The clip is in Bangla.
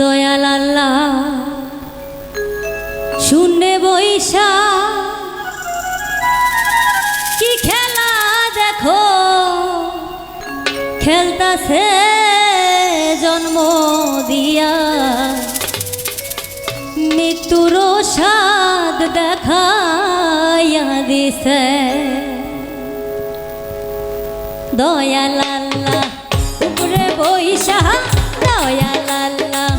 দয়াল আল্লাহ শূন্যে বৈশা, কি খেলা দেখো? খেলতাছে জন্ম দিয়া। মৃত্যুর স্বাদ দেখাইয়া দিছে। দয়াল আল্লাহ উপরে বৈশা দয়াল আল্লাহ